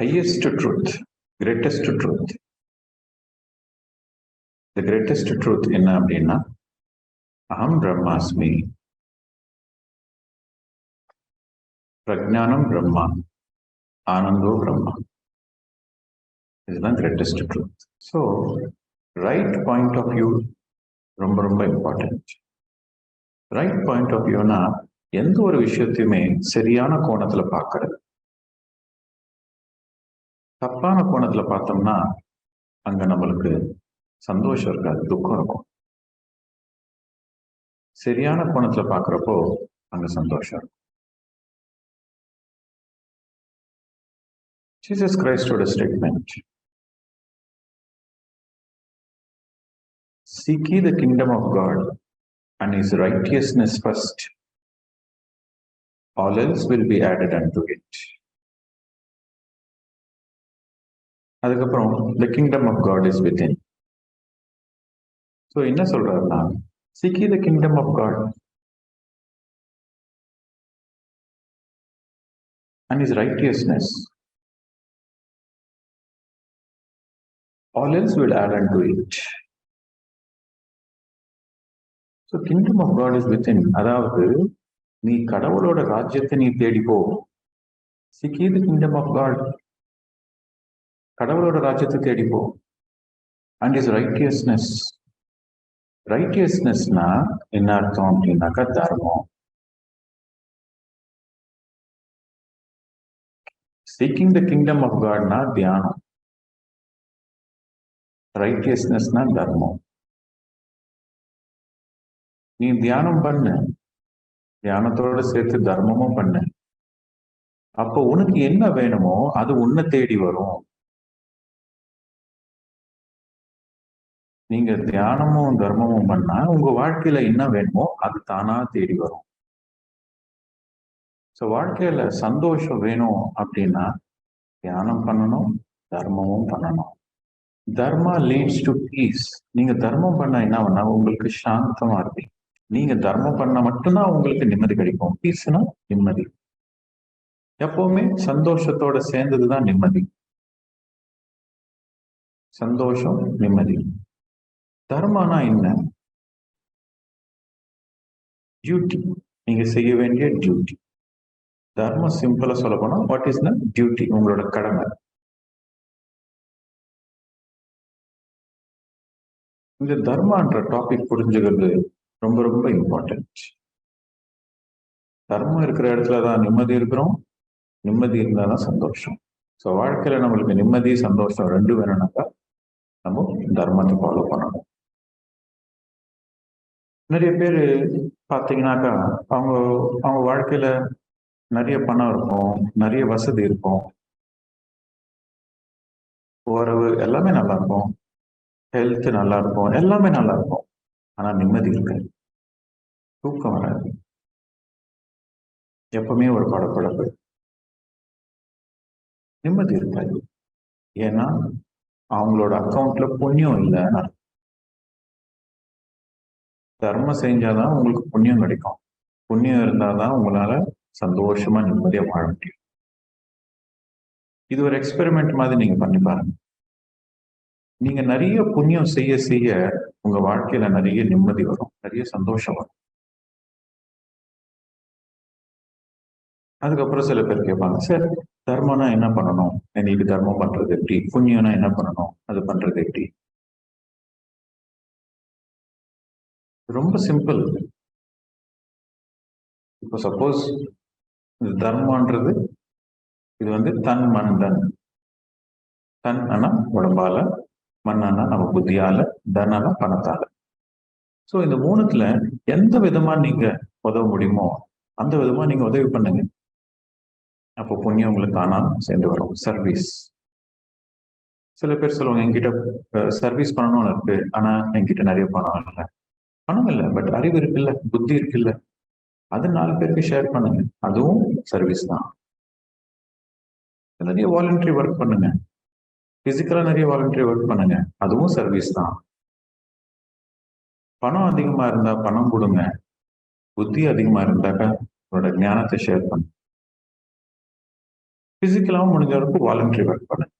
highest truth, greatest truth. The greatest truth என்ன அப்படின்னா அகம் பிரம்மாஸ்மி பிரஜானம் பிரம்மா ஆனந்தோ பிரம்மா இதுதான் greatest truth so right point of view ரொம்ப ரொம்ப இம்பார்ட்டன்ட் ரைட் பாயிண்ட் ஆஃப் வியூனா எந்த ஒரு விஷயத்தையுமே சரியான கோணத்தில் பார்க்கறது தப்பான கோணத்துல பார்த்தோம்னா அங்க நம்மளுக்கு சந்தோஷம் இருக்காது துக்கம் இருக்கும் சரியான கோணத்துல பாக்குறப்போ அங்க சந்தோஷம் இருக்கும் Jesus கிரைஸ்டோட statement Seek the kingdom of God and is his righteousness all else else will be and do it அதுக்கப்புறம் the kingdom of God is within. So என்ன சொல்றாருன்னா seek ye the kingdom of God and his righteousness. All else will add unto it. So kingdom of God is within அதாவது நீ கடவுளோட ராஜ்யத்தை நீ தேடி போ சிக்கி தி கிங்டம் ஆஃப் காட் கடவுளோட ராஜ்யத்தை தேடி அண்ட் இஸ் ரைட்டியஸ்னஸ் ரைட்டியஸ்னஸ்னா என்ன அர்த்தம் அப்படின்னாக்கா தர்மம். சீக்கிங் த கிங்டம் ஆஃப் காட்னா தியானம். ரைட்டியஸ்னஸ்னா தர்மம். நீ தியானம் பண்ணு. தியானத்தோட சேர்த்து தர்மமும் பண்ணு. அப்போ உனக்கு என்ன வேணுமோ அது உன்னை தேடி வரும். நீங்க தியானமும் தர்மமும் பண்ணா உங்க வாழ்க்கையில என்ன வேணுமோ அது தானா தேடி வரும். ஸோ வாழ்க்கையில சந்தோஷம் வேணும் அப்படின்னா தியானம் பண்ணணும் தர்மமும் பண்ணணும். தர்மா லீட்ஸ் டு பீஸ் நீங்க தர்மம் பண்ண என்ன பண்ணா உங்களுக்கு சாந்தமா இருப்பீங்க நீங்க தர்மம் பண்ண மட்டும்தான் உங்களுக்கு நிம்மதி கிடைக்கும். பீஸ்னா நிம்மதி. எப்பவுமே சந்தோஷத்தோட சேர்ந்ததுதான் நிம்மதி. சந்தோஷம் நிம்மதி. தர்மானா என்ன? டியூட்டி நீங்க செய்ய வேண்டிய டியூட்டி தர்மம் சிம்பிளா சொல்ல போனா வாட் இஸ் த டியூட்டி உங்களோட கடமை. இந்த தர்மான்ற டாபிக் புரிஞ்சுக்கிறது ரொம்ப ரொம்ப இம்பார்ட்டன்ட் தர்மம் இருக்கிற இடத்துல தான் நிம்மதி இருக்கிறோம். நிம்மதி இருந்தால் தான் சந்தோஷம். ஸோ வாழ்க்கையில் நம்மளுக்கு நிம்மதி சந்தோஷம் ரெண்டு வேணும்னாக்கா நம்ம தர்மத்தை ஃபாலோ பண்ணணும். நிறைய பேர் பார்த்தீங்கன்னாக்கா அவங்க அவங்க வாழ்க்கையில நிறைய பணம் இருக்கும் நிறைய வசதி இருக்கும். உறவு எல்லாமே நல்லா இருக்கும். ஹெல்த் நல்லா இருக்கும் எல்லாமே நல்லா இருக்கும். ஆனா நிம்மதி இருக்காது. தூக்கம் வராது. எப்பவுமே ஒரு படப்படப்பு. நிம்மதி இருக்காது. ஏன்னா அவங்களோட அக்கௌண்ட்ல புண்ணியம் இல்லைன்னு தர்மம் செஞ்சாதான் உங்களுக்கு புண்ணியம் கிடைக்கும். புண்ணியம் இருந்தாதான் உங்களால சந்தோஷமா நிம்மதியா வாழ முடியும். இது ஒரு எக்ஸ்பெரிமெண்ட் மாதிரி நீங்க பண்ணி பாருங்க. நீங்க நிறைய புண்ணியம் செய்ய செய்ய உங்க வாழ்க்கையில நிறைய நிம்மதி வரும். நிறைய சந்தோஷம் வரும். அதுக்கப்புறம் சில பேர் கேட்பாங்க சார் தர்மம்னா என்ன பண்ணணும்? இன்னைக்கு தர்மம் பண்றது எப்படி? புண்ணியம்னா என்ன பண்ணணும்? அது பண்றது எப்படி? ரொம்ப சிம்பிள் இப்போ சப்போஸ் இந்த தர்மன்றது இது வந்து தன் மண் தன் தன் ஆனா உடம்பால மண்ணானா நம்ம புத்தியால தனானா பணத்தால. ஸோ இந்த மூணுத்துல எந்த விதமா நீங்க உதவ முடியுமோ அந்த விதமா நீங்க உதவி பண்ணுங்க. அப்போ புண்ணியம் உங்களுக்கு தானா சேர்ந்து வரும். சர்வீஸ் சில பேர் சொல்லுவாங்க என்கிட்ட சர்வீஸ் பண்ணணும்னு இருக்கு. ஆனா என்கிட்ட நிறைய பணம் இல்லை. பணம் இல்லை பட் அறிவு இருக்குல்ல புத்தி இருக்குல்ல. அது நாலு பேருக்கு ஷேர் பண்ணுங்க. அதுவும் சர்வீஸ் தான். நிறைய வாலண்டரி ஒர்க் பண்ணுங்க. பிசிக்கலா நிறைய வாலண்டரி ஒர்க் பண்ணுங்க. அதுவும் சர்வீஸ் தான். பணம் அதிகமா இருந்தா பணம் கொடுங்க. புத்தி அதிகமா இருந்தாக்கா உங்களோட ஞானத்தை ஷேர் பண்ணுங்க. பிசிக்கலாவும் முடிஞ்ச அளவுக்கு வாலண்டரி ஒர்க் பண்ணுங்க.